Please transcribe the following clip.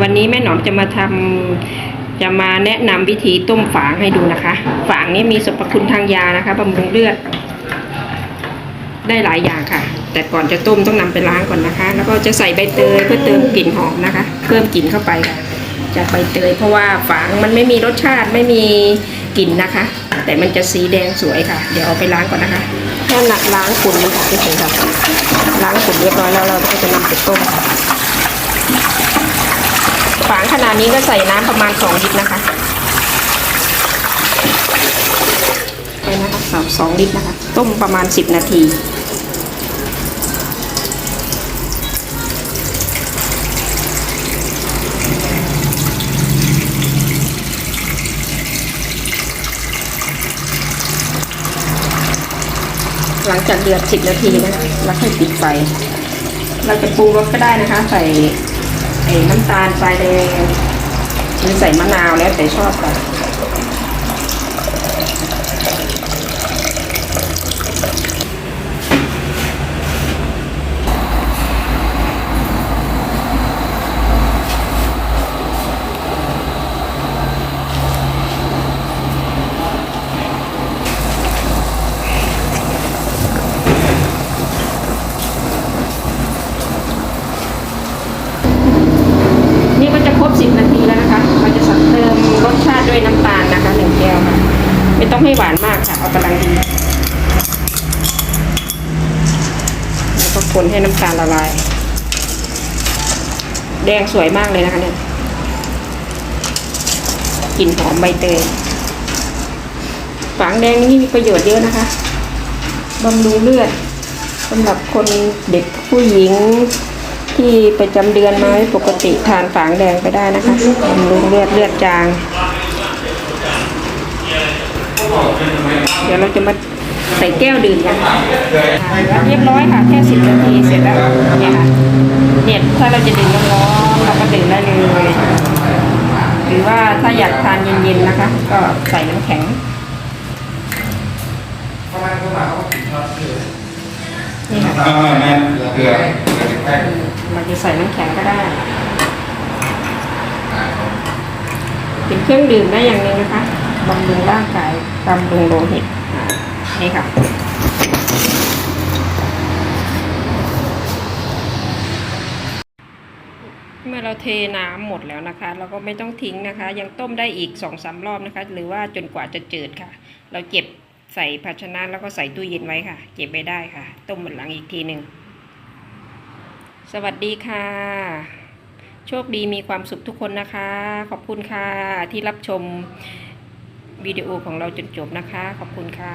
วันนี้แม่หนอมจะมาทำจะมาแนะนำวิธีต้มฝางให้ดูนะคะ ฝางนี้มีสรรพคุณทางยานะคะบำรุงเลือด ได้หลายอย่างค่ะ แต่ก่อนจะต้มต้องนำไปล้างก่อนนะคะ แล้วก็จะใส่ใบเตยเพื่อเติมกลิ่นหอมนะคะ เพิ่มกลิ่นเข้าไปค่ะจากใบเตยเพราะว่าฝางมันไม่มีรสชาติไม่มีกลิ่นนะคะ แต่มันจะสีแดงสวยค่ะ เดี๋ยวเอาไปล้างก่อนนะคะแค่หนักล้างฝุ่นมันออกไปเฉยๆค่ะล้างฝุ่นเรียบร้อยแล้วเราก็จะนำไปต้ม ฝางขนาดนี้ก็ใส่น้ำประมาณ2ลิตรนะคะไปนะคะสองสองลิตรนะคะ ต้มประมาณ10นาทีหลังจากเดือด 10 นาทีนะคะแล้วค่อยปิดไฟ เราจะปรุงรสก็ได้นะคะ ใส่ น้ำตาลทรายแดงหรือใส่มะนาวแล้วแต่ชอบค่ะ นี่ก็จะครบ 10 นาทีแล้วนะคะ เราจะเติมรสชาติด้วยน้ำตาลนะคะหนึ่งแก้วค่ะ ไม่ต้องให้หวานมากค่ะ เอากำลังดีแล้วก็คนให้น้ำตาลละลาย แดงสวยมากเลยนะคะเนี่ยกลิ่นหอมใบเตยฝางแดงนี่มีประโยชน์เยอะนะคะบำรุงเลือดสำหรับคนเด็กผู้หญิงที่ประจำเดือนมาไม่ปกติทานฝางแดงไปได้นะคะบำรุงเลือดเลือดจาง ดี๋ยวเราจะมาใส่แก้วดื่มกันเรียบร้อยค่ะแค่สิบนาทีเสร็จแล้วเนี่ยค่ะเนี่ยถ้าเราจะดื่มร้อนๆเราก็ดื่มได้เลยหรือว่าถ้าอยากทานเย็นๆนะคะ ก็ใส่น้ำแข็งนี่ค่ะเออแม่เกลือเกลือแค่เราจะใส่น้ำแข็งก็ได้ เป็นเครื่องดื่มได้อย่างนึงนะคะบำรุงร่างกายบำรุงโลหิต นี่ค่ะ เมื่อเราเทน้ำหมดแล้วนะคะ เราก็ไม่ต้องทิ้งนะคะ ยังต้มได้อีกสองสามรอบนะคะ หรือว่าจนกว่าจะจืดค่ะ เราเก็บใส่ภาชนะแล้วก็ใส่ตู้เย็นไว้ค่ะ เก็บไว้ได้ค่ะ ต้มหมดหลังอีกทีหนึ่งสวัสดีค่ะ โชคดีมีความสุขทุกคนนะคะ ขอบคุณค่ะที่รับชมวิดีโอของเราจนจบนะคะ ขอบคุณค่ะ